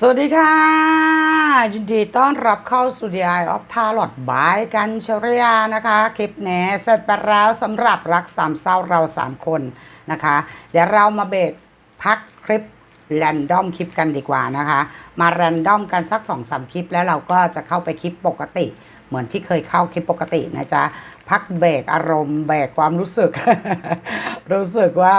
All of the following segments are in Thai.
สวัสดีค่ะ ยินดีต้อนรับเข้าสู่ The Eye of Tarot บายกันชรยานะคะ คลิปแหนเสร็จไปแล้วสำหรับรักสามเศร้าเราสามคนนะคะ เดี๋ยวเรามาเบรกพักคลิปแรนดอมคลิปกันดีกว่านะคะ มาแรนดอมกันสักสองสามคลิปแล้วเราก็จะเข้าไปคลิปปกติ เหมือนที่เคยเข้าคลิปปกตินะจ๊ะ พักเบรกอารมณ์เบกความรู้สึก รู้สึกว่า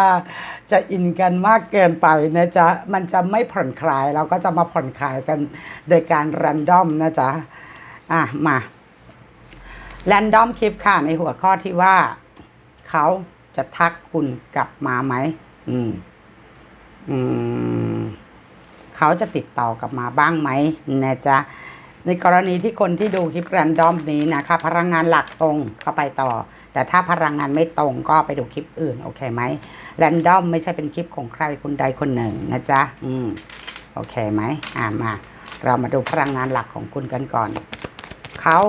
จะอินกันมากเกินไปนะจ๊ะ มันจะไม่ผ่อนคลาย เราก็จะมาผ่อนคลายกันโดยการแรนดอมนะจ๊ะ อะ มาแรนดอมคลิปค่ะ ในหัวข้อที่ว่า เขาจะทักคุณกลับมาไหม อืม อืม เขาจะติดต่อกลับมาบ้างไหมนะจ๊ะ ในกรณีที่คนที่ดูคลิปแรนดอมนี้นะคะ พลังงานหลักตรงก็ไปต่อ แต่ถ้าพลังงานไม่ตรงก็ไปดูคลิปอื่น โอเคไหมแรนดอมไม่ใช่เป็นคลิปของใครคนใดคนหนึ่งนะจ๊ะอืมโอเคไหมอ่ามา เรามาดูพลังงานหลักของคุณกันก่อนเขา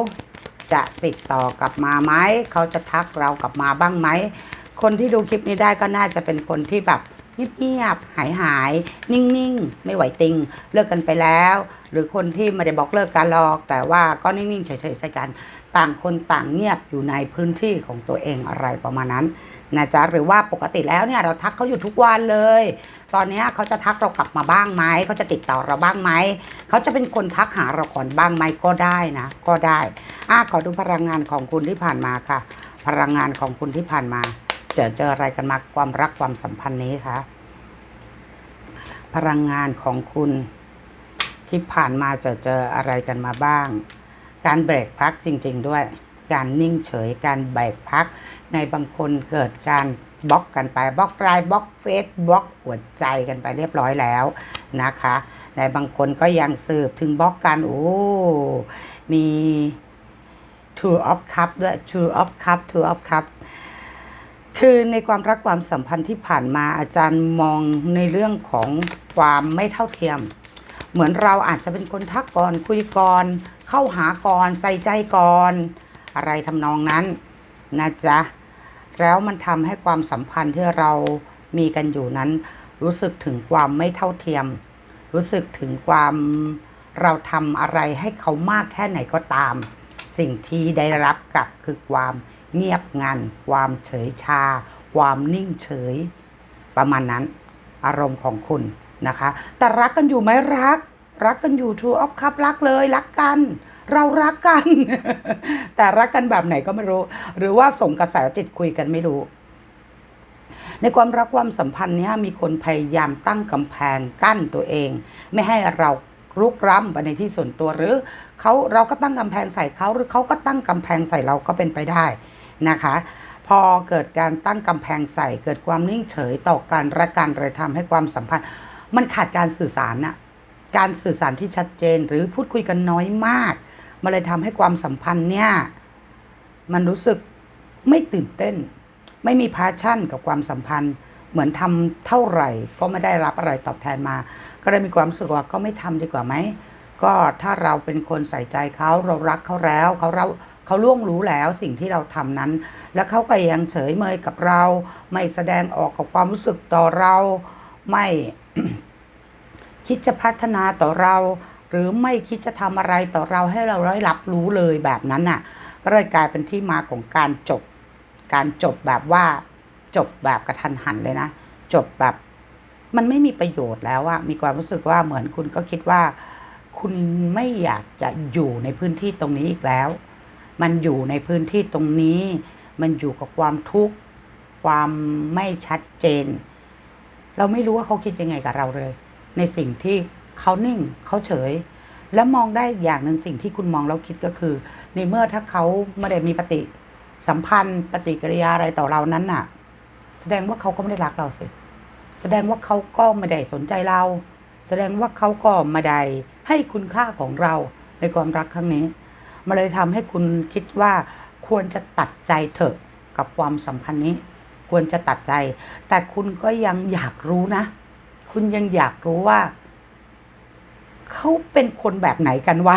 จะติดต่อกลับมาไหมเขาจะทักเรากลับมาบ้างไหมคนที่ดูคลิปนี้ได้ก็น่าจะเป็นคนที่แบบ เงียบๆหายหายนิ่งๆ ไม่ไหวติง เลิกกันไปแล้ว หรือคนที่ไม่ได้บอกเลิกกันหรอก แต่ว่าก็นิ่งๆเฉยๆใส่กัน ต่างคนต่างเงียบอยู่ในพื้นที่ของตัวเองอะไรประมาณนั้นนะจ๊ะหรือว่าปกติแล้วเนี่ยเราทักเขาอยู่ทุกวันเลย ตอนนี้เขาจะทักเรากลับมาบ้างไหมเขาจะติดต่อเราบ้างไหมเขาจะเป็นคนทักหาเราก่อนบ้างไหมก็ได้นะ ก็ได้อะขอดูพลังงานของคุณที่ผ่านมาค่ะ พลังงานของคุณที่ผ่านมา เจอเจออะไรกันมาความรักความสัมพันธ์นี้คะพลังงานของคุณที่ผ่านมาจอเจออะไรกันมาบ้าง การเบรกพักจริง ๆ ด้วย การนิ่งเฉย การเบรกพัก ในบางคนเกิดการบล็อกกันไปบล็อกไลน์บล็อกเฟซบล็อกหัวใจกันไปเรียบร้อยแล้วนะคะ ในบางคนก็ยังสืบถึงบล็อกกัน โอ้ มี two of cup ด้วย two of cup two of cup คือในความรักความสัมพันธ์ที่ผ่านมาอาจารย์มองในเรื่องของความไม่เท่าเทียม เหมือนเราอาจจะเป็นคนทักก่อนคุยก่อนเข้าหาก่อนใส่ใจก่อนอะไรทำนองนั้นนะจ๊ะแล้วมันทำให้ความสัมพันธ์ที่เรามีกันอยู่นั้น รู้สึกถึงความไม่เท่าเทียม รู้สึกถึงความเราทำอะไรให้เขามากแค่ไหนก็ตาม สิ่งที่ได้รับกลับคือความ เงียบงัน ความเฉยชา ความนิ่งเฉย ประมาณนั้น อารมณ์ของคุณนะคะ แต่รักกันอยู่ไหมรัก รักกันอยู่ True of Cup รักเลยรักกัน เรารักกัน แต่รักกันแบบไหนก็ไม่รู้ หรือว่าส่งกระแสจิตคุยกันไม่รู้ ในความรักความสัมพันธ์นี้มีคนพยายามตั้งกำแพงกั้นตัวเอง ไม่ให้เรารุกร้ำไปในที่ส่วนตัวหรือเขาเราก็ตั้งกำแพงใส่เขาหรือเขาก็ตั้งกำแพงใส่เราก็เป็นไปได้ นะคะ พอเกิดการตั้งกำแพงใส่เกิดความนิ่งเฉยต่อการรักกันเลยทำให้ความสัมพันธ์ มันขาดการสื่อสารน่ะการสื่อสารที่ชัดเจนหรือพูดคุยกันน้อยมากมันเลยทำให้ความสัมพันธ์เนี่ยมันรู้สึกไม่ตื่นเต้น ไม่มีพาชั่นกับความสัมพันธ์ เหมือนทำเท่าไหร่ ก็ไม่ได้รับอะไรตอบแทนมา ก็เลยมีความรู้สึกว่าก็ไม่ทำดีกว่าไหมก็ถ้าเราเป็นคนใส่ใจเขาเรารักเขาแล้วเขาเรา เขาล่วงรู้แล้วสิ่งที่เราทำนั้น แล้วเขาก็ยังเฉยเมยกับเรา ไม่แสดงออกกับความรู้สึกต่อเราไม่คิดจะพัฒนาต่อเรา หรือไม่คิดจะทำอะไรต่อเราให้เราได้รับรู้เลยแบบนั้นน่ะ ก็เลยกลายเป็นที่มาของการจบ การจบแบบว่าจบแบบกระทันหันเลยนะ จบแบบมันไม่มีประโยชน์แล้วอะมีความรู้สึกว่าเหมือนคุณก็คิดว่า คุณไม่อยากจะอยู่ในพื้นที่ตรงนี้อีกแล้ว มันอยู่ในพื้นที่ตรงนี้ มันอยู่กับความทุกข์ ความไม่ชัดเจน เราไม่รู้ว่าเขาคิดยังไงกับเราเลย ในสิ่งที่เขานิ่งเขาเฉย แล้วมองได้อย่างหนึ่งสิ่งที่คุณมองแล้วคิดก็คือ ในเมื่อถ้าเขาไม่ได้มีปฏิสัมพันธ์ปฏิกิริยาอะไรต่อเรานั้นน่ะ แสดงว่าเขาก็ไม่ได้รักเราสิ แสดงว่าเขาก็ไม่ได้สนใจเรา แสดงว่าเขาก็ไม่ได้ให้คุณค่าของเราในความรักครั้งนี้ มันเลยทำให้คุณคิดว่าควรจะตัดใจเถอะกับความสัมพันธ์นี้ ควรจะตัดใจ แต่คุณก็ยังอยากรู้นะ คุณยังอยากรู้ว่า เขาเป็นคนแบบไหนกันวะ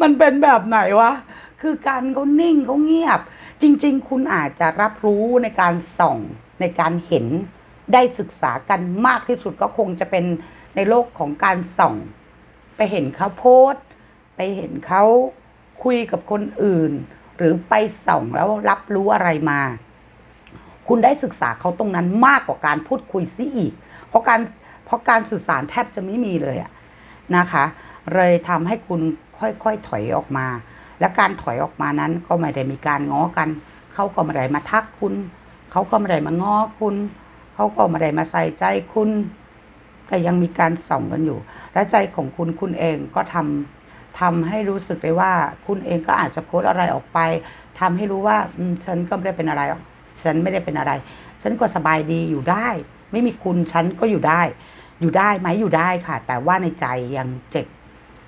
มันเป็นแบบไหนวะ คือการเขานิ่งเขาเงียบ จริง ๆ คุณอาจจะรับรู้ในการส่องในการเห็นได้ศึกษากันมากที่สุดก็คงจะเป็นในโลกของการส่อง ไปเห็นเขาโพสต์ ไปเห็นเขาคุยกับคนอื่น หรือไปส่องแล้วรับรู้อะไรมา คุณได้ศึกษาเขาตรงนั้นมากกว่าการพูดคุยซิอีก เพราะการเพราะการสื่อสารแทบจะไม่มีเลยอะนะคะ เลยทำให้คุณค่อยๆถอยออกมา และการถอยออกมานั้นก็ไม่ได้มีการง้อกัน เขาก็ไม่ได้มาทักคุณ เขาก็ไม่ได้มาง้อคุณ เขาก็ไม่ได้มาใส่ใจคุณแต่ยังมีการส่องกันอยู่ และใจของคุณคุณเองก็ทำ ทำให้รู้สึกได้ว่า คุณเองก็อาจจะโพสอะไรออกไปทำให้รู้ว่าฉันก็ไม่ได้เป็นอะไรหรอกฉันไม่ได้เป็นอะไร ฉันก็สบายดีอยู่ได้ ไม่มีคุณฉันก็อยู่ได้ อยู่ได้ไหมอยู่ได้ค่ะ แต่ว่าในใจยังเจ็บ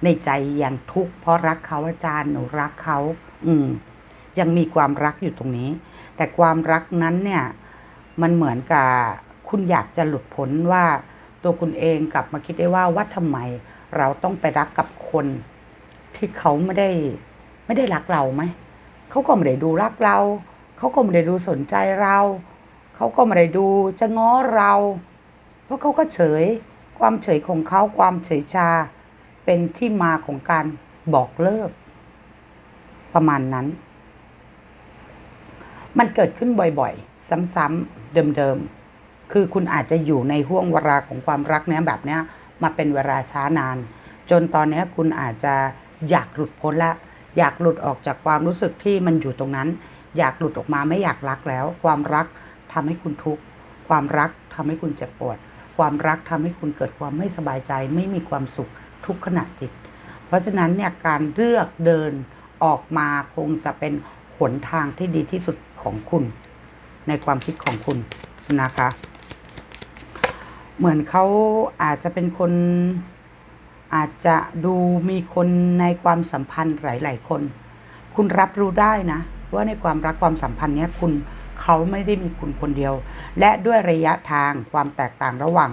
ในใจยังทุกข์เพราะรักเขาอาจารย์หนูรักเขาอืมยังมีความรักอยู่ตรงนี้ แต่ความรักนั้นเนี่ย มันเหมือนกับคุณอยากจะหลุดพ้นว่า ตัวคุณเองกลับมาคิดได้ว่าว่าทำไมเราต้องไปรักกับคน ที่เขาไม่ได้ไม่ได้รักเราไหมเขาก็ไม่ได้ดูรักเรา เขาก็ไม่ได้ดูสนใจเรา เขาก็ไม่ได้ดูจะง้อเรา เพราะเขาก็เฉย ความเฉยของเขาความเฉยชา เป็นที่มาของการบอกเลิก ประมาณนั้น มันเกิดขึ้นบ่อยๆ ซ้ำๆเดิมๆ คือคุณอาจจะอยู่ในห่วงเวลาของความรักเนี้ยแบบเนี้ยมาเป็นเวลาช้านาน จนตอนนี้คุณอาจจะ อยากหลุดพ้นละ อยากหลุดออกจากความรู้สึกที่มันอยู่ตรงนั้น อยากหลุดออกมาไม่อยากรักแล้ว ความรักทำให้คุณทุกข์ความรักทำให้คุณเจ็บปวด ความรักทำให้คุณเกิดความไม่สบายใจ ไม่มีความสุขทุกขณะจิต เพราะฉะนั้นเนี่ยการเลือกเดินออกมาคงจะเป็นหนทางที่ดีที่สุดของคุณ ในความคิดของคุณนะคะ เหมือนเขาอาจจะเป็นคน อาจจะดูมีคนในความสัมพันธ์หลาย ๆ คน คุณรับรู้ได้นะ ว่าในความรักความสัมพันธ์เนี้ยคุณเขาไม่ได้มีคุณคนเดียว และด้วยระยะทางความแตกต่างระหว่าง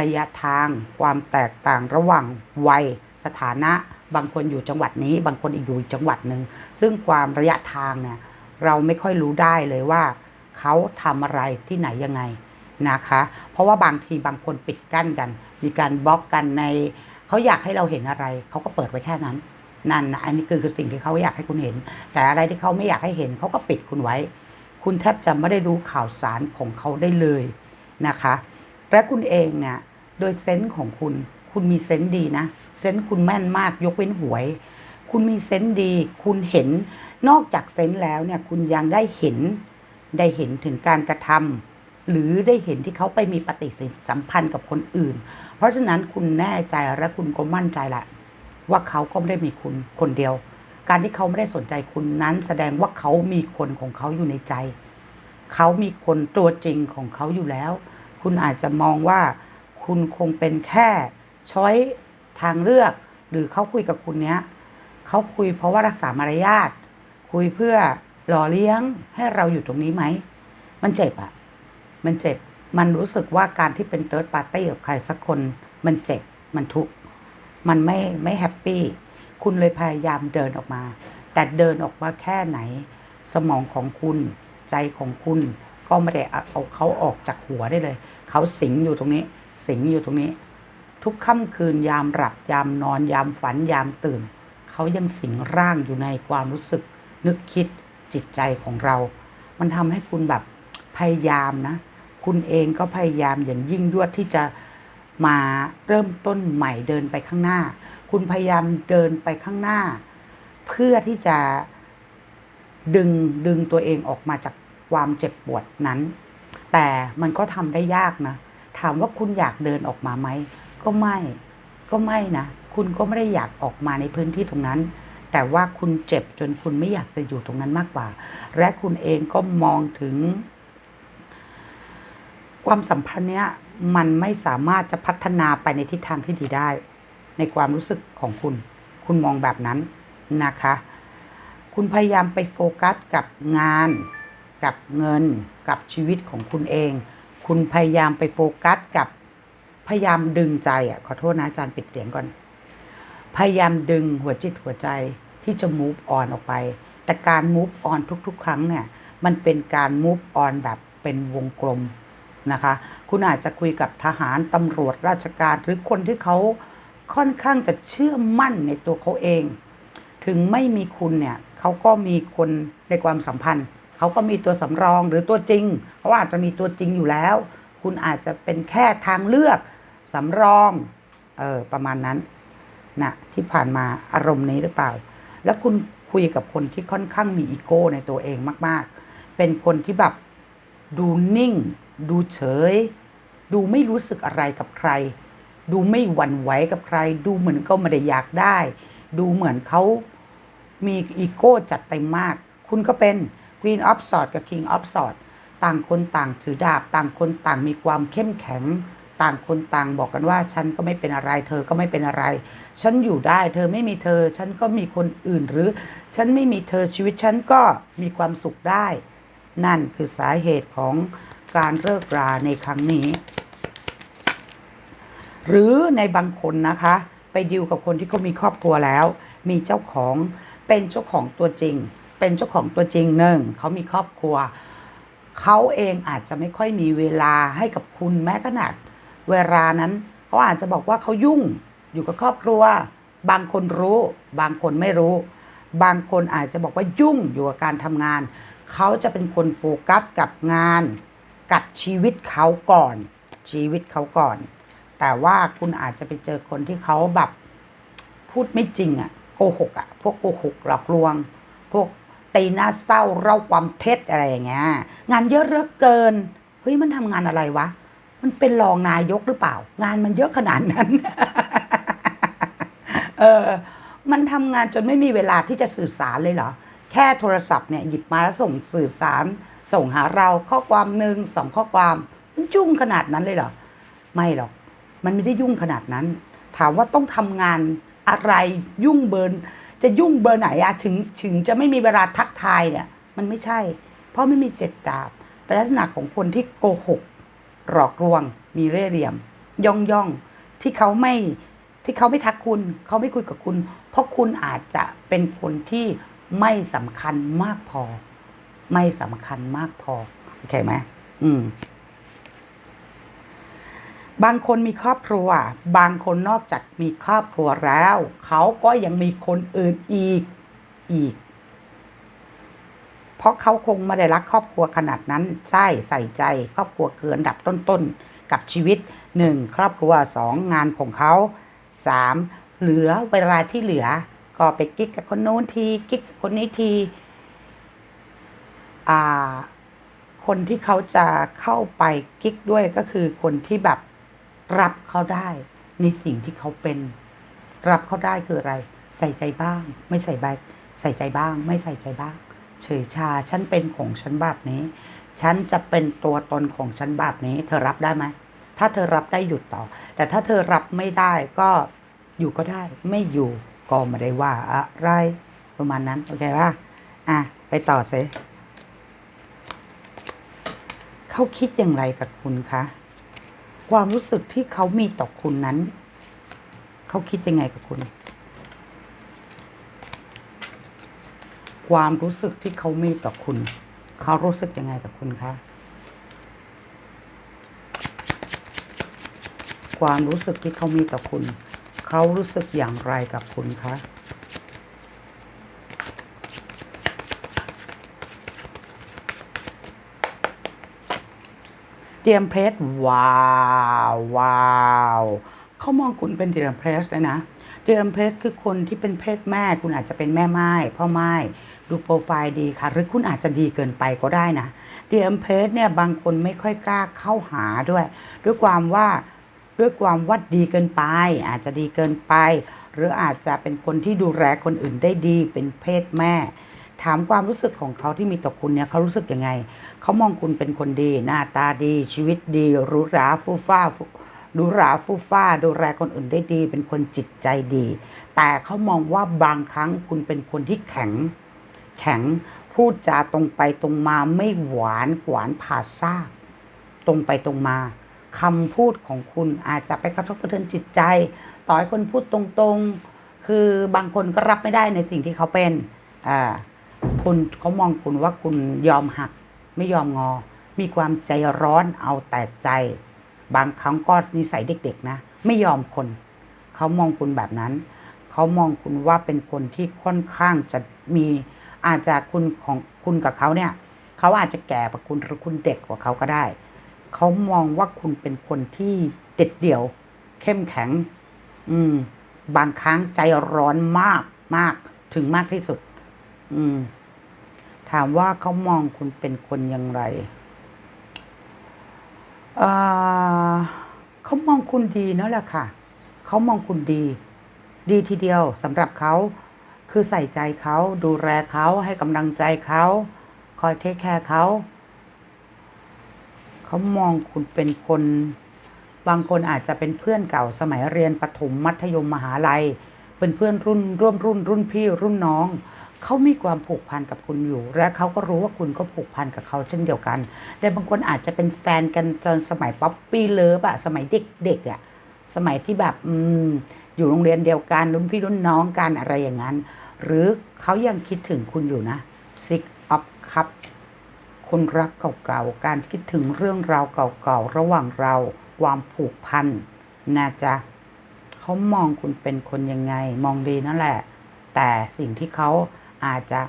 ระยะทาง ความแตกต่างระหว่างวัยสถานะบางคนอยู่จังหวัดนี้ บางคนอีกอยู่อีกจังหวัดหนึ่งซึ่งความระยะทางเนี่ยเราไม่ค่อยรู้ได้เลยว่า เขาทำอะไรที่ไหนยังไงนะคะ เพราะว่าบางทีบางคนปิดกั้นกัน มีการบล็อกกันใน เขาอยากให้เราเห็นอะไร เขาก็เปิดไว้แค่นั้น นั่นนะอันนี้คือคือสิ่งที่เขาอยากให้คุณเห็น แต่อะไรที่เขาไม่อยากให้เห็นเขาก็ปิดคุณไว้ คุณแทบจะไม่ได้รู้ข่าวสารของเขาได้เลยนะคะ และคุณเองเนี่ยโดยเซนส์ของคุณ คุณมีเซนส์ดีนะ เซนส์คุณแม่นมากยกเว้นหวย คุณมีเซนส์ดี คุณเห็นนอกจากเซนส์แล้วเนี่ยคุณยังได้เห็นได้เห็นถึงการกระทำหรือได้เห็นที่เขาไปมีปฏิสัมพันธ์กับคนอื่น ราะฉะนั้นคุณแน่ใจและคุณก็มั่นใจแหละว่าเขาก็ไม่ได้มีคุณคนเดียว การที่เขาไม่ได้สนใจคุณนั้น แสดงว่าเขามีคนของเขาอยู่ในใจ เขามีคนตัวจริงของเขาอยู่แล้ว คุณอาจจะมองว่า คุณคงเป็นแค่ช้อยทางเลือก หรือเขาคุยกับคุณเนี้ยเขาคุยเพราะว่ารักษามารยาทคุยเพื่อหล่อเลี้ยงให้เราอยู่ตรงนี้ไหม มันเจ็บอะมันเจ็บ มันรู้สึกว่าการที่เป็นเติร์ดปาร์ตี้กับใครสักคนมันเจ็บมันทุกข์มันไม่ไม่แฮปปี้คุณเลยพยายามเดินออกมา แต่เดินออกมาแค่ไหน สมองของคุณ ใจของคุณ ก็ไม่ได้เอาเขาออกจากหัวได้เลย เขาสิงอยู่ตรงนี้ สิงอยู่ตรงนี้ ทุกค่ำคืนยามหลับยามนอนยามฝันยามตื่น เขายังสิงร่างอยู่ในความรู้สึก นึกคิดจิตใจของเรา มันทำให้คุณแบบพยายามนะ คุณเองก็พยายามอย่างยิ่งยวดที่จะมาเริ่มต้นใหม่เดินไปข้างหน้า คุณพยายามเดินไปข้างหน้า เพื่อที่จะดึงดึงตัวเองออกมาจากความเจ็บปวดนั้น แต่มันก็ทำได้ยากนะ ถามว่าคุณอยากเดินออกมาไหม ก็ไม่ ก็ไม่นะ คุณก็ไม่ได้อยากออกมาในพื้นที่ตรงนั้น แต่ว่าคุณเจ็บจนคุณไม่อยากจะอยู่ตรงนั้นมากกว่า และคุณเองก็มองถึง ความสัมพันธ์เนี้ยมันไม่สามารถจะพัฒนาไปในทิศทางที่ดีได้ ในความรู้สึกของคุณ คุณมองแบบนั้นนะคะ คุณพยายามไปโฟกัสกับงาน กับเงิน กับชีวิตของคุณเอง คุณพยายามไปโฟกัสกับพยายามดึงใจอะขอโทษนะอาจารย์ปิดเสียงก่อน พยายามดึงหัวจิตหัวใจที่จะ move on ออกไป แต่การ move on ทุก ๆ ครั้งเนี่ย มันเป็นการ move on แบบเป็นวงกลม นะคะ คุณอาจจะคุยกับทหารตำรวจราชการ หรือคนที่เขาค่อนข้างจะเชื่อมั่นในตัวเขาเอง ถึงไม่มีคุณเนี่ยเขาก็มีคนในความสัมพันธ์เขาก็มีตัวสำรองหรือตัวจริงเขาอาจจะมีตัวจริงอยู่แล้ว คุณอาจจะเป็นแค่ทางเลือกสำรองเออประมาณนั้นนะที่ผ่านมาอารมณ์นี้หรือเปล่า แล้วคุณคุยกับคนที่ค่อนข้างมีอีโก้ในตัวเองมาก ๆ เป็นคนที่แบบดูนิ่ง ดูเฉย ดูไม่รู้สึกอะไรกับใคร ดูไม่หวั่นไหวกับใคร ดูเหมือนเขาไม่ได้อยากได้ ดูเหมือนเขามีอีโก้จัดเต็มมาก คุณก็เป็น Queen of Swords กับ King of Swords ต่างคนต่างถือดาบ ต่างคนต่างมีความเข้มแข็ง ต่างคนต่างบอกกันว่า ฉันก็ไม่เป็นอะไร เธอก็ไม่เป็นอะไร ฉันอยู่ได้ เธอไม่มีเธอ ฉันก็มีคนอื่นหรือ ฉันไม่มีเธอชีวิตฉันก็มีความสุขได้ นั่นคือสาเหตุของ การเลิกราในครั้งนี้ หรือในบางคนนะคะ ไปดิวกับคนที่เขามีครอบครัวแล้ว มีเจ้าของเป็นเจ้าของตัวจริง เป็นเจ้าของตัวจริงหนึ่งเขามีครอบครัวเขาเองอาจจะไม่ค่อยมีเวลาให้กับคุณแม้ขนาดเวลานั้นเขาอาจจะบอกว่าเขายุ่งอยู่กับครอบครัว บางคนรู้ บางคนไม่รู้ บางคนอาจจะบอกว่ายุ่งอยู่กับการทำงาน เขาจะเป็นคนโฟกัสกับงาน กับชีวิตเขาก่อน ชีวิตเขาก่อน แต่ว่าคุณอาจจะไปเจอคนที่เขาแบบพูดไม่จริงอะโกหกอะพวกโกหกหลอกลวง พวกตีหน้าเศร้าเล่าความเท็จอะไรอย่างเงี้ยงานเยอะเหลือเกินเฮ้ยมันทำงานอะไรวะ มันเป็นรองนายกหรือเปล่า งานมันเยอะขนาดนั้น เออ มันทำงานจนไม่มีเวลาที่จะสื่อสารเลยเหรอ แค่โทรศัพท์เนี่ยหยิบมาแล้วส่งสื่อสาร ส่งหาเราข้อความหนึ่งสองข้อความมันจุ้งขนาดนั้นเลยเหรอ ไม่หรอก มันไม่ได้ยุ่งขนาดนั้น ถามว่าต้องทำงานอะไรยุ่งเบิร์จะยุ่งเบอร์ไหนอะถึงถึงจะไม่มีเวลาทักทายเนี่ย มันไม่ใช่ เพราะไม่มีเจ็ดดาบเป็นลักษณะของคนที่โกหก หลอกลวง มีเร่ห์เหลี่ยม ย่องย่องที่เขาไม่ที่เขาไม่ทักคุณ เขาไม่คุยกับคุณ เพราะคุณอาจจะเป็นคนที่ไม่สำคัญมากพอ ไม่สำคัญมากพอโอเคไหมอืม บางคนมีครอบครัว บางคนนอกจากมีครอบครัวแล้ว เขาก็ยังมีคนอื่นอีกอีก เพราะเขาคงไม่ได้รักครอบครัวขนาดนั้นใช่ใส่ใจครอบครัวเกินดับต้นๆกับชีวิตหนึ่งครอบครัวสองงานของเขาสามเหลือเวลาที่เหลือ ก็ไปกิ๊กกับคนโน้นทีกิ๊กกับคนนี้ที คนที่เขาจะเข้าไปกิ๊กด้วยก็คือคนที่แบบรับเขาได้ในสิ่งที่เขาเป็น รับเขาได้คืออะไร ใส่ใจบ้าง ไม่ใส่ใบใส่ใจบ้าง ไม่ใส่ใจบ้าง เฉยชาฉันเป็นของฉันแบบนี้ ฉันจะเป็นตัวตนของฉันแบบนี้ เธอรับได้ไหมถ้าเธอรับได้หยุดต่อ แต่ถ้าเธอรับไม่ได้ก็อยู่ก็ได้ ไม่อยู่ก็ไม่ได้ว่าอะไรประมาณนั้นโอเคป่ะอะไปต่อสิ เขาคิดอย่างไรกับคุณคะความรู้สึกที่เขามีต่อคุณนั้น เขาคิดยังไงกับคุณ ความรู้สึกที่เขามีต่อคุณ เขารู้สึกยังไงกับคุณคะความรู้สึกที่เขามีต่อคุณ เขารู้สึกอย่างไรกับคุณคะ เตรียมเพชรว้าวว้าวเขามองคุณเป็นเตรียมเพชรเลยนะเตรียมเพชรคือคนที่เป็นเพศแม่คุณอาจจะเป็นแม่ไม้พ่อไม้ดูโปรไฟล์ดีค่ะ หรือคุณอาจจะดีเกินไปก็ได้นะเตรียมเพชรเนี่ยบางคนไม่ค่อยกล้าเข้าหาด้วย ด้วยความว่าด้วยความว่าดีเกินไป อาจจะดีเกินไป หรืออาจจะเป็นคนที่ดูแลคนอื่นได้ดีเป็นเพศแม่ ถามความรู้สึกของเขาที่มีต่อคุณเนี่ยเขารู้สึกยังไง เขามองคุณเป็นคนดี หน้าตาดี ชีวิตดีหรูหราฟูฟ้าฟูหรูหราฟูฟ้า ดูแลคนอื่นได้ดี เป็นคนจิตใจดี แต่เขามองว่าบางครั้งคุณเป็นคนที่แข็ง แข็งพูดจาตรงไปตรงมาไม่หวานหวานผ่าซากตรงไปตรงมาคำพูดของคุณอาจจะไปกระทบกระเทือนจิตใจ ต่อให้คนพูดตรงๆ คือบางคนก็รับไม่ได้ในสิ่งที่เขาเป็นอ่า คุณเขามองคุณว่าคุณยอมหัก ไม่ยอมงอ มีความใจร้อนเอาแต่ใจ บางครั้งก็นิสัยเด็ก ๆ นะ ไม่ยอมคนเขามองคุณแบบนั้น เขามองคุณว่าเป็นคนที่ค่อนข้างจะมีอาจจะคุณของคุณกับเขาเนี่ยเขาอาจจะแก่กว่าคุณหรือคุณเด็กกว่าเขาก็ได้ เขามองว่าคุณเป็นคนที่เด็ดเดี่ยว เข้มแข็ง อืม บางครั้งใจร้อนมากมากถึงมากที่สุด อืม ถามว่าเขามองคุณเป็นคนอย่างไรเขามองคุณดีเนอะแหละค่ะ เขามองคุณดี ดีทีเดียวสำหรับเขา คือใส่ใจเขาดูแลเขาให้กำลังใจเขาคอยเทคแคร์เขา เขามองคุณเป็นคน บางคนอาจจะเป็นเพื่อนเก่าสมัยเรียนประถมมัธยมมหาลัย เป็นเพื่อนรุ่นร่วมรุ่นรุ่นพี่รุ่นน้อง เขามีความผูกพันกับคุณอยู่ และเขาก็รู้ว่าคุณก็ผูกพันกับเขาเช่นเดียวกันแต่บางคนอาจจะเป็นแฟนกันตอนสมัยป๊อปปี้เลิฟอะสมัยเด็กๆอะสมัยที่แบบอืมอยู่โรงเรียนเดียวกันรุ่นพี่รุ่นน้องกันอะไรอย่างนั้น หรือเขายังคิดถึงคุณอยู่นะซิกอัพครับคนรักเก่าๆ การคิดถึงเรื่องราวเก่าๆ ระหว่างเรา ความผูกพันนะจ๊ะเขามองคุณเป็นคนยังไง มองดีนั่นแหละ แต่สิ่งที่เขา อาจจะ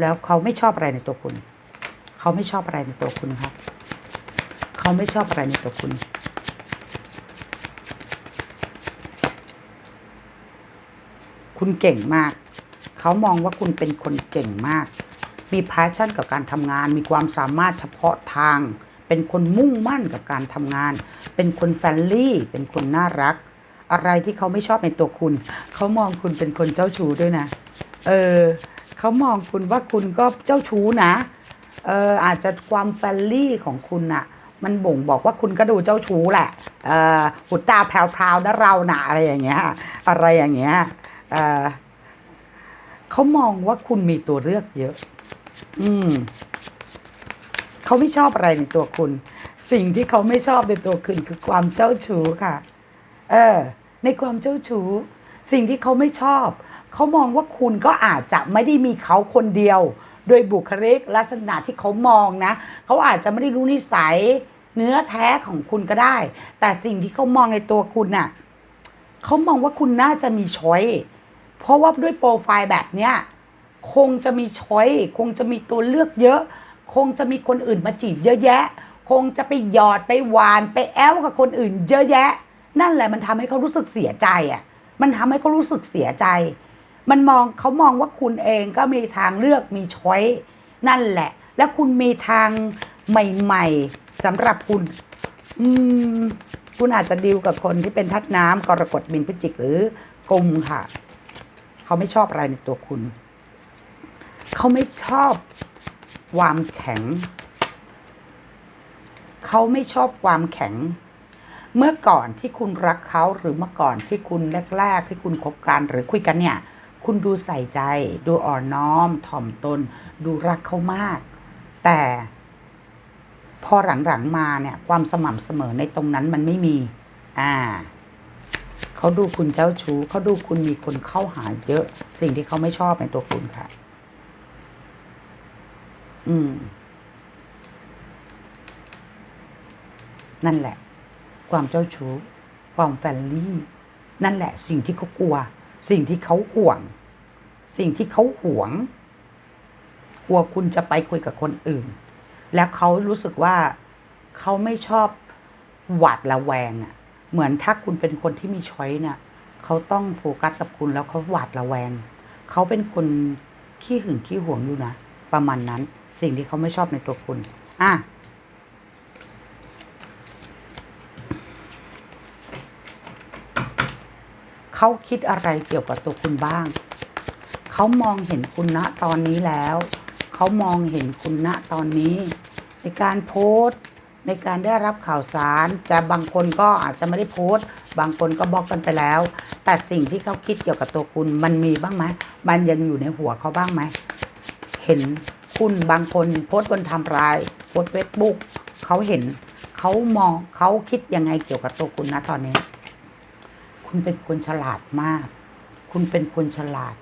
แล้วเขาไม่ชอบอะไรในตัวคุณ เขาไม่ชอบอะไรในตัวคุณครับเขาไม่ชอบอะไรในตัวคุณ คุณเก่งมาก เขามองว่าคุณเป็นคนเก่งมาก มีพาชั่นกับการทำงาน มีความสามารถเฉพาะทาง เป็นคนมุ่งมั่นกับการทำงาน เป็นคนแฟนลี่ เป็นคนน่ารัก อะไรที่เขาไม่ชอบในตัวคุณ เขามองคุณเป็นคนเจ้าชู้ด้วยนะ เออ เขามองคุณว่าคุณก็เจ้าชู้นะเอออาจจะความแฟรนลี่ของคุณน่ะมันบ่งบอกว่าคุณก็ดูเจ้าชู้แหละเออหุดตาแพรวๆนะเราหนะอะไรอย่างเงี้ยอะไรอย่างเงี้ยเออเขามองว่าคุณมีตัวเลือกเยอะ อืมเขาไม่ชอบอะไรในตัวคุณ สิ่งที่เขาไม่ชอบในตัวคุณคือความเจ้าชู้ค่ะ เออ ในความเจ้าชู้ สิ่งที่เขาไม่ชอบ เขามองว่าคุณก็อาจจะไม่ได้มีเขาคนเดียว โดยบุคลิกลักษณะที่เขามองนะ เขาอาจจะไม่ได้รู้นิสัยเนื้อแท้ของคุณก็ได้ แต่สิ่งที่เขามองในตัวคุณน่ะเขามองว่าคุณน่าจะมีช้อย เพราะว่าด้วยโปรไฟล์แบบเนี้ยคงจะมีช้อย คงจะมีตัวเลือกเยอะ คงจะมีคนอื่นมาจีบเยอะแยะ คงจะไปหยอดไปหวานไปแอลกับคนอื่น เยอะแยะ นั่นแหละมันทำให้เขารู้สึกเสียใจอะ มันทำให้เขารู้สึกเสียใจ มันมองเขามองว่าคุณเองก็มีทางเลือกมีช้อยนั่นแหละ แล้วคุณมีทางใหม่ๆสำหรับคุณ อืม คุณอาจจะดีลกับคนที่เป็นทัดน้ำกรกฎบินพิจิกหรือกลมค่ะ เขาไม่ชอบอะไรในตัวคุณ เขาไม่ชอบความแข็ง เขาไม่ชอบความแข็ง เมื่อก่อนที่คุณรักเขาหรือเมื่อก่อนที่คุณแรก ๆ ที่คุณคบกันหรือคุยกันเนี่ย คุณดูใส่ใจ ดูอ่อนน้อม ถ่อมตน ดูรักเขามาก แต่พอหลังๆมาเนี่ย ความสม่ำเสมอในตรงนั้นมันไม่มี อ่า เขาดูคุณเจ้าชู้เขาดูคุณมีคนเข้าหาเยอะ สิ่งที่เขาไม่ชอบในตัวคุณค่ะ อืม นั่นแหละ ความเจ้าชู้ ความแฟนลี่ นั่นแหละสิ่งที่เขากลัว สิ่งที่เขาห่วง สิ่งที่เขาห่วงกลัวคุณจะไปคุยกับคนอื่น แล้วเขารู้สึกว่าเขาไม่ชอบหวาดระแวงอะ่ะ เหมือนถ้าคุณเป็นคนที่มีช้อยเนี่ยเขาต้องโฟกัสกับคุณแล้วเขาหวาดระแวง เขาเป็นคนขี้หึงขี้หวงอยู่นะ ประมาณนั้น สิ่งที่เขาไม่ชอบในตัวคุณ อะ เขาคิดอะไรเกี่ยวกับตัวคุณบ้าง เขามองเห็นคุณณตอนนี้แล้ว เขามองเห็นคุณณตอนนี้ ในการโพสต์ ในการได้รับข่าวสาร แต่บางคนก็อาจจะไม่ได้โพสต์ บางคนก็บล็อกกันไปแล้ว แต่สิ่งที่เขาคิดเกี่ยวกับตัวคุณมันมีบ้างไหมมันยังอยู่ในหัวเขาบ้างไหม เห็นคุณบางคนโพสต์บนทำลาย โพสเฟซบุ๊กเขาเห็น เขามองเขาคิดยังไงเกี่ยวกับตัวคุณนะตอนนี้ คุณเป็นคนฉลาดมาก คุณเป็นคนฉลาด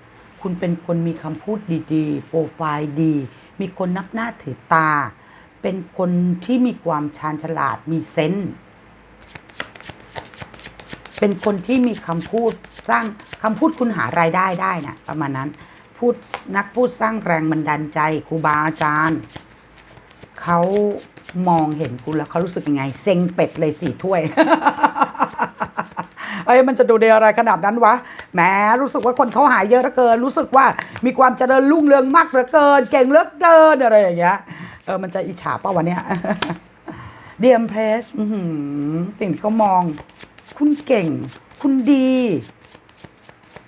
คุณเป็นคนมีคำพูดดีๆ โปรไฟล์ดี มีคนนับหน้าถือตา เป็นคนที่มีความชาญฉลาด มีเซนส์เป็นคนที่มีคำพูดสร้างคำพูดคุณหารายได้ได้นะประมาณนั้นพูดนักพูดสร้างแรงบันดาลใจครูบาอาจารย์เขามองเห็นคุณแล้วเขารู้สึกยังไง เซ็งเป็ดเลยสี่ถ้วย เอ้ยมันจะดูเดอะไรขนาดนั้นวะแหมรู้สึกว่าคนเขาหายเยอะเหลือเกิน รู้สึกว่ามีความเจริญรุ่งเรืองมากเหลือเกิน เก่งเหลือเกินอะไรอย่างเงี้ยเออมันจะอิจฉาป่ะวันเนี้ยเดียมเพรสสิ่งที่เขามอง คุณเก่ง คุณดี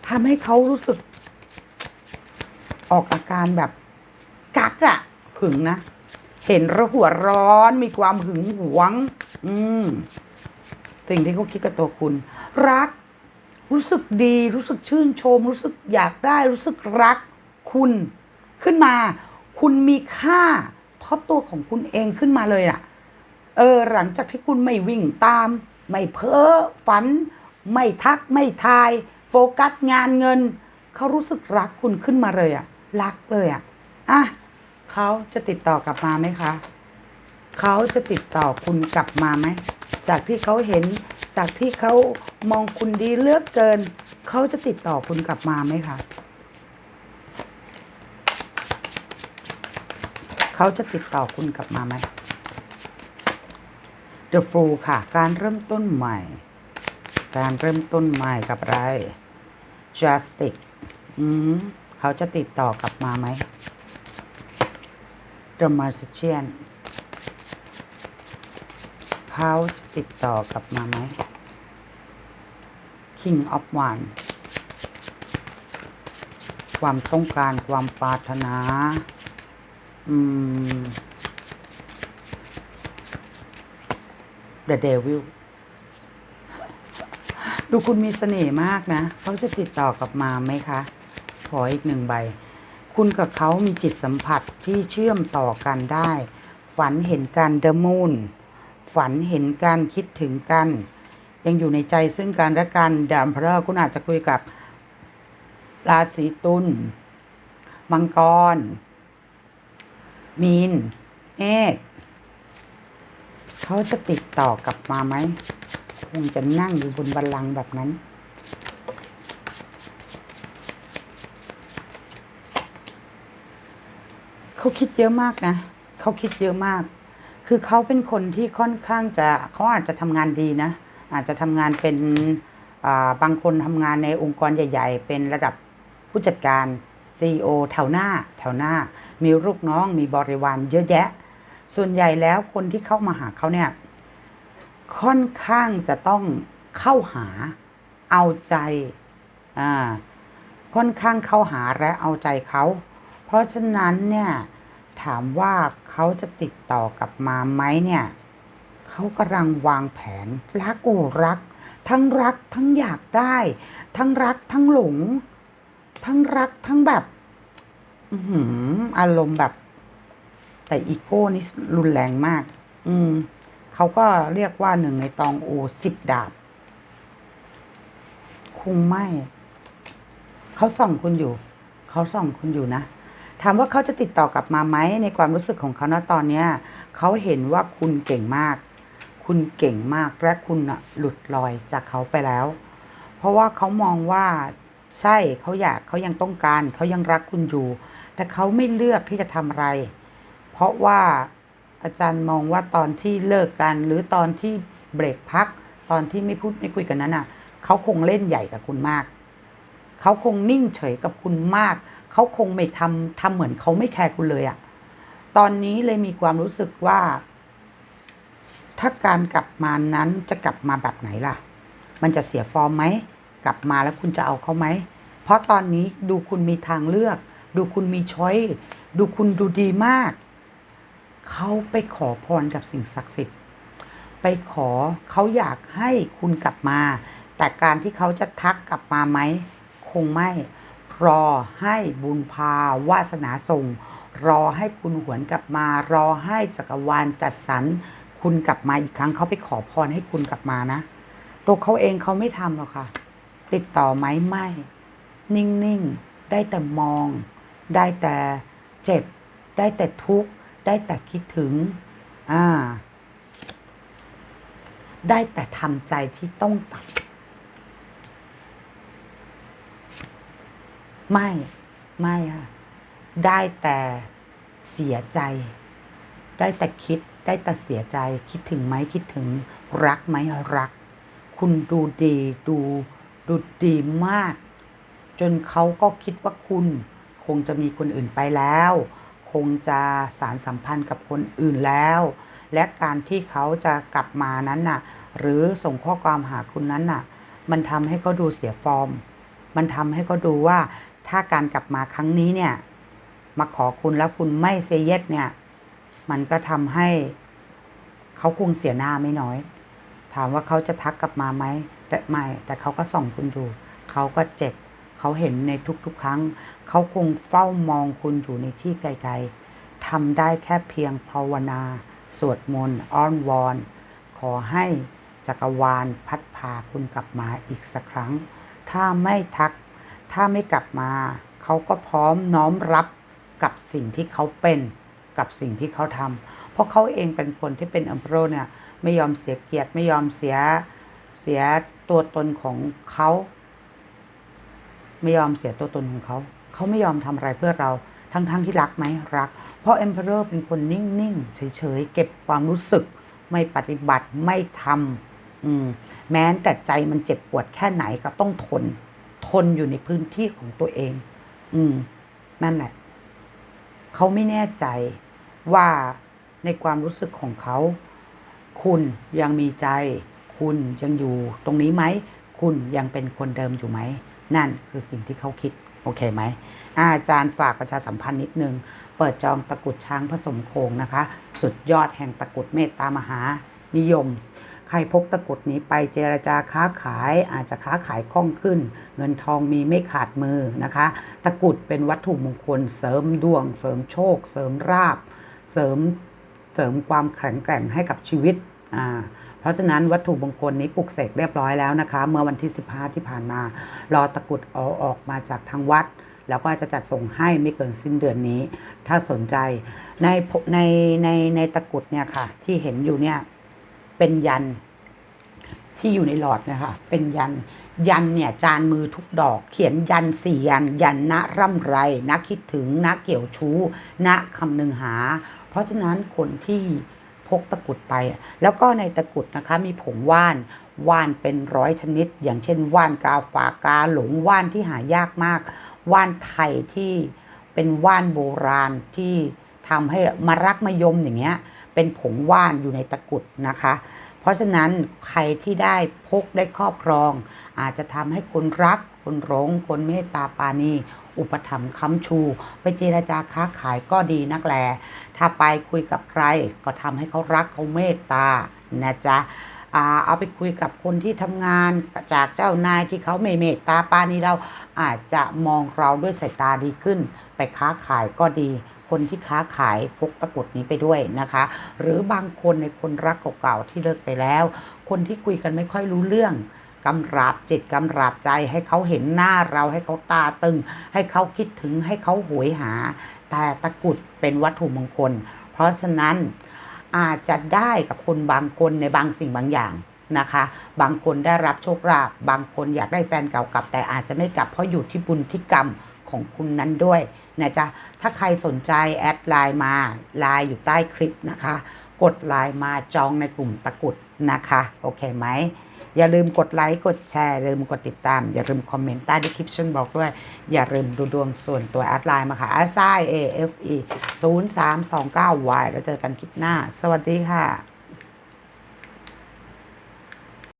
ทำให้เขารู้สึก ออกอาการแบบ กักอะหึงนะ เห็นแล้วหัวร้อนมีความหึงหวง อืมสิ่งที่เขาคิดกับตัวคุณ รัก รู้สึกดี รู้สึกชื่นชม รู้สึกอยากได้ รู้สึกรักคุณขึ้นมา คุณมีค่า เพราะตัวของคุณเองขึ้นมาเลยน่ะ เออ หลังจากที่คุณไม่วิ่งตาม ไม่เพ้อฝัน ไม่ทักไม่ทาย โฟกัสงานเงิน เขารู้สึกรักคุณขึ้นมาเลยอะรักเลยอะอะเขาจะติดต่อกลับมาไหมคะ เขาจะติดต่อคุณกลับมาไหม จากที่เขาเห็น จากที่เขามองคุณดีเลือกเกิน เขาจะติดต่อคุณกลับมาไหมคะเขาจะติดต่อคุณกลับมาไหม The Fool ค่ะ การเริ่มต้นใหม่ การเริ่มต้นใหม่กับอะไร Justice อืมเขาจะติดต่อกลับมาไหม The Magician เขาจะติดต่อกลับมาไหม King of One ความต้องการความปรารถนา อืม The Devil ดูคุณมีเสน่ห์มากนะ เขาจะติดต่อกลับมาไหมคะ ขออีกหนึ่งใบ คุณกับเขามีจิตสัมผัสที่เชื่อมต่อกันได้ ฝันเห็นกันเดมูน ฝันเห็นกันคิดถึงกัน ยังอยู่ในใจซึ่งกันและกันดามเพลคุณอาจจะคุยกับราศีตุลมังกร มีนเอษเขาจะติดต่อกลับมาไหมคงจะนั่งอยู่บนบัลลังก์แบบนั้น เขาคิดเยอะมากนะ เขาคิดเยอะมาก คือเขาเป็นคนที่ค่อนข้างจะเขาอาจจะทำงานดีนะ อาจจะทำงานเป็นบางคนทำงานในองค์กรใหญ่ ๆ เป็นระดับผู้จัดการ CEO แถวหน้า แถวหน้า มีลูกน้อง มีบริวารเยอะแยะ ส่วนใหญ่แล้วคนที่เข้ามาหาเขาเนี่ย ค่อนข้างจะต้องเข้าหาเอาใจ อ่า ค่อนข้างเข้าหาและเอาใจเขา เพราะฉะนั้นเนี่ยถามว่า เขาจะติดต่อกลับมาไหมเนี่ยเขากำลังวางแผนรักอูรัก ทั้งรักทั้งอยากได้ ทั้งรักทั้งหลง ทั้งรักทั้งแบบอือารมณ์แบบ แต่อีโก้นี่รุนแรงมาก อืมเขาก็เรียกว่าหนึ่งในตองโอสิบดาบคงไม่ เขาส่องคุณอยู่ เขาส่องคุณอยู่นะ ถามว่าเขาจะติดต่อกลับมาไหมในความรู้สึกของเขาณตอนเนี้ยเขาเห็นว่าคุณเก่งมาก คุณเก่งมากและคุณอะหลุดลอยจากเขาไปแล้ว เพราะว่าเขามองว่าใช่เขาอยากเขายังต้องการเขายังรักคุณอยู่ แต่เขาไม่เลือกที่จะทำอะไร เพราะว่าอาจารย์มองว่าตอนที่เลิกกัน หรือตอนที่เบรกพัก ตอนที่ไม่พูดไม่คุยกันนั้นอะเขาคงเล่นใหญ่กับคุณมาก เขาคงนิ่งเฉยกับคุณมาก เขาคงไม่ทำทำเหมือนเขาไม่แคร์คุณเลยอะ่ะตอนนี้เลยมีความรู้สึกว่า ถ้าการกลับมานั้นจะกลับมาแบบไหนล่ะ มันจะเสียฟอร์มไหมกลับมาแล้วคุณจะเอาเขาไหม เพราะตอนนี้ดูคุณมีทางเลือก ดูคุณมีช้อยดูคุณดูดีมาก เขาไปขอพรกับสิ่งศักดิ์สิทธิ์ ไปขอเขาอยากให้คุณกลับมา แต่การที่เขาจะทักกลับมาไหม คงไม่ รอให้บุญพาวาสนาส่ง รอให้คุณหวนกลับมา รอให้จักรวาลจัดสรรคุณกลับมาอีกครั้งเขาไปขอพรให้คุณกลับมานะตัวเขาเองเขาไม่ทำหรอกค่ะ ติดต่อไหมไม่ นิ่งๆ ได้แต่มอง ได้แต่เจ็บ ได้แต่ทุกข์ ได้ได้แต่คิดถึง อ่า ได้แต่ทำใจที่ต้องตัด ไม่ไม่ค่ะได้แต่เสียใจ ได้แต่คิดได้แต่เสียใจ คิดถึงไหมคิดถึงรักไหมรัก คุณดูดีดูดูดีมาก จนเขาก็คิดว่าคุณคงจะมีคนอื่นไปแล้ว คงจะสารสัมพันธ์กับคนอื่นแล้ว และการที่เขาจะกลับมานั้นน่ะ หรือส่งข้อความหาคุณนั้นน่ะ มันทำให้เขาดูเสียฟอร์ม มันทำให้เขาดูว่า ถ้าการกลับมาครั้งนี้เนี่ย มาขอคุณแล้วคุณไม่เซเยสเนี่ย มันก็ทำให้เขาคงเสียหน้าไม่น้อย ถามว่าเขาจะทักกลับมาไหมแต่ไม่ แต่เขาก็ส่องคุณดูเขาก็เจ็บ เขาเห็นในทุกๆ ครั้ง เขาคงเฝ้ามองคุณอยู่ในที่ไกลๆทำได้แค่เพียงภาวนา สวดมนต์อ้อนวอน ขอให้จักรวาลพัดพาคุณกลับมาอีกสักครั้ง ถ้าไม่ทัก ถ้าไม่กลับมา เขาก็พร้อมน้อมรับกับสิ่งที่เขาเป็นกับสิ่งที่เขาทำเพราะเขาเองเป็นคนที่เป็นอัมโรเนี่ยไม่ยอมเสียเกียรติไม่ยอมเสียเสียตัวตนของเขาไม่ยอมเสียตัวตนของเขา เขาไม่ยอมทำอะไรเพื่อเรา ทั้งๆทที่รักไหมรัก เพราะ Emperor เป็นคนนิ่งๆ เฉยๆ เก็บความรู้สึก ไม่ปฏิบัติไม่ทำอืมแม้แต่ใจมันเจ็บปวดแค่ไหนก็ต้องทน ทนอยู่ในพื้นที่ของตัวเอง อืม นั่นแหละ เขาไม่แน่ใจว่าในความรู้สึกของเขา คุณยังมีใจ คุณยังอยู่ตรงนี้ไหม คุณยังเป็นคนเดิมอยู่ไหม นั่นคือสิ่งที่เขาคิด โอเคไหม อาจารย์ฝากประชาสัมพันธ์นิดนึง เปิดจองตะกุดช้างผสมโคงนะคะ สุดยอดแห่งตะกุดเมตตามหานิยม ใครพกตะกุดนี้ไปเจรจาค้าขายอาจจะค้าขายคล่องขึ้น เงินทองมีไม่ขาดมือนะคะ ตะกุดเป็นวัตถุมงคลเสริมดวง เสริมโชค เสริมราบ เสริมเสริมความแข็งแกร่งให้กับชีวิตอ่าเพราะฉะนั้นวัตถุมงคลนี้ปลุกเสกเรียบร้อยแล้วนะคะ เมื่อวันที่ 15 ที่ผ่านมา รอตะกุดเอาออกมาจากทางวัด แล้วก็จะจัดส่งให้ไม่เกินสิ้นเดือนนี้ ถ้าสนใจในในในในตะกุดเนี่ยค่ะ ที่เห็นอยู่เนี่ย เป็นยันที่อยู่ในหลอดนะคะ เป็นยัน ยันเนี่ยจานมือทุกดอก เขียนยันสี่ยัน ยันณร่ำไรณคิดถึงณเกี่ยวชู้ณคำนึงหา เพราะฉะนั้นคนที่พกตะกุดไป แล้วก็ในตะกุดนะคะมีผงว่านว่านเป็นร้อยชนิด อย่างเช่นว่านกาฝากาหลงว่านที่หายากมาก ว่านไทยที่เป็นว่านโบราณที่ทำให้มารักมายมอย่างเงี้ย เป็นผงว่านอยู่ในตะกุดนะคะ เพราะฉะนั้นใครที่ได้พกได้ครอบครอง อาจจะทำให้คนรัก คนหลงคนเมตตาปาณีอุปถัมภ์ค้ำชู ไปเจราจาค้าขายก็ดีนักแล ถ้าไปคุยกับใครก็ทำให้เขารักเขาเมตตานะจ๊ะเอาไปคุยกับคนที่ทำงานจากเจ้านายที่เขาไม่เมตตาปาณีเราอาจจะมองเราด้วยสายตาดีขึ้น ไปค้าขายก็ดี คนที่ค้าขายพกตะกรุดนี้ไปด้วยนะคะ หรือบางคนในคนรักเก่าๆที่เลิกไปแล้ว คนที่คุยกันไม่ค่อยรู้เรื่องกำราบจิตกำราบใจให้เขาเห็นหน้าเราให้เขาตาตึง ให้เขาคิดถึงให้เขาหวยหา แต่ตะกรุดเป็นวัตถุมงคล เพราะฉะนั้นอาจจะได้กับคนบางคนในบางสิ่งบางอย่างนะคะ บางคนได้รับโชคลาภบางคนอยากได้แฟนเก่ากลับ แต่อาจจะไม่กลับเพราะอยู่ที่บุญที่กรรมของคุณนั้นด้วย นะจ๊ะ ถ้าใครสนใจแอดไลน์มาไลน์อยู่ใต้คลิปนะคะ กดไลน์มาจองในกลุ่มตะกุดนะคะ โอเคไหม อย่าลืมกดไลค์ กดแชร์ อย่าลืมกดติดตาม อย่าลืมคอมเมนต์ใต้ description บอกด้วย อย่าลืมดูดวงส่วนตัวแอดไลน์มาค่ะ a s i a f e 0 3 2 9 y แล้วเจอกันคลิปหน้า สวัสดีค่ะ